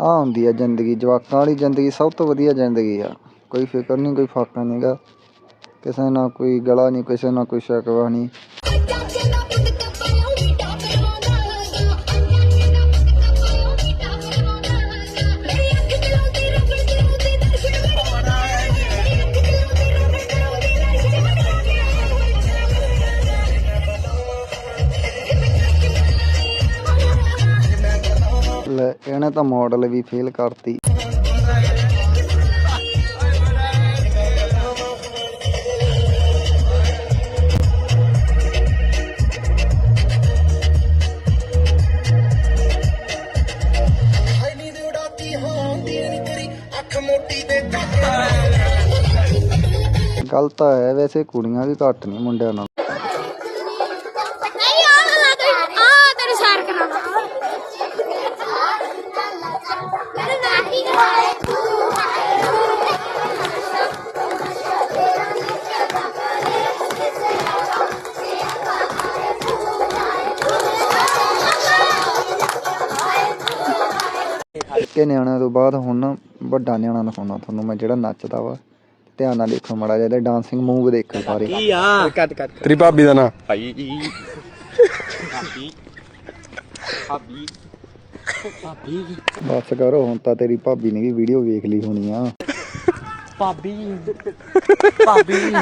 ਆਹ ਹੁੰਦੀ ਆ ਜ਼ਿੰਦਗੀ, ਜਵਾਕਾਂ ਵਾਲੀ ਜ਼ਿੰਦਗੀ ਸਭ ਤੋਂ ਵਧੀਆ ਜ਼ਿੰਦਗੀ ਆ। ਕੋਈ ਫਿਕਰ ਨਹੀਂ ਕੋਈ ਫਾਕਾ ਨਹੀਂ ਗਾ ਕਿਸੇ ਨਾਲ ਕੋਈ ਗਲਾ ਨਹੀਂ ਕਿਸੇ ਨਾਲ ਕੋਈ ਸ਼ਕਵਾ ਨਹੀਂ ਲੈ ਇਹਨੇ ਤਾਂ ਮਾਡਲ ਵੀ ਫੇਲ ਕਰਤੀ। ਨੀਂਦ ਗੱਲ ਤਾਂ ਹੈ, ਵੈਸੇ ਕੁੜੀਆਂ ਵੀ ਘੱਟ ਨਹੀਂ ਮੁੰਡਿਆਂ ਨਾਲ ਨਹੀਂ ਆ ਨਾ ਤੇਰੀ ਆ ਤੇਰੀ ਸੈਰ ਕਰਾਉਣਾ ਮੇਰੇ ਨਾਨੀ ਨਿੱਕੇ ਨਿਆਣਿਆਂ ਤੋਂ ਬਾਅਦ ਹੁਣ ਨਾ ਵੱਡਾ ਨਿਆਣਾ ਦਿਖਾਉਣਾ ਤੁਹਾਨੂੰ ਮੈਂ ਜਿਹੜਾ ਨੱਚਦਾ ਵਾ। ਧਿਆਨ ਨਾਲ ਦੇਖੋ ਮੜਾ ਜਿਹਾ ਇਹਦੇ ਡਾਂਸਿੰਗ ਮੂਵ ਦੇਖੋ ਸਾਰੇ। ਕੱਟ ਕੱਟ ਤੇਰੀ ਭਾਬੀ ਦਾ ਨਾਂ? ਭਾਈ। ਬਸ ਕਰੋ, ਹੁਣ ਤਾਂ ਤੇਰੀ ਭਾਬੀ ਨੇ ਵੀ ਵੀਡੀਓ ਵੇਖ ਲਈ ਹੋਣੀ ਆ। ਭਾਬੀ। ਭਾਬੀ।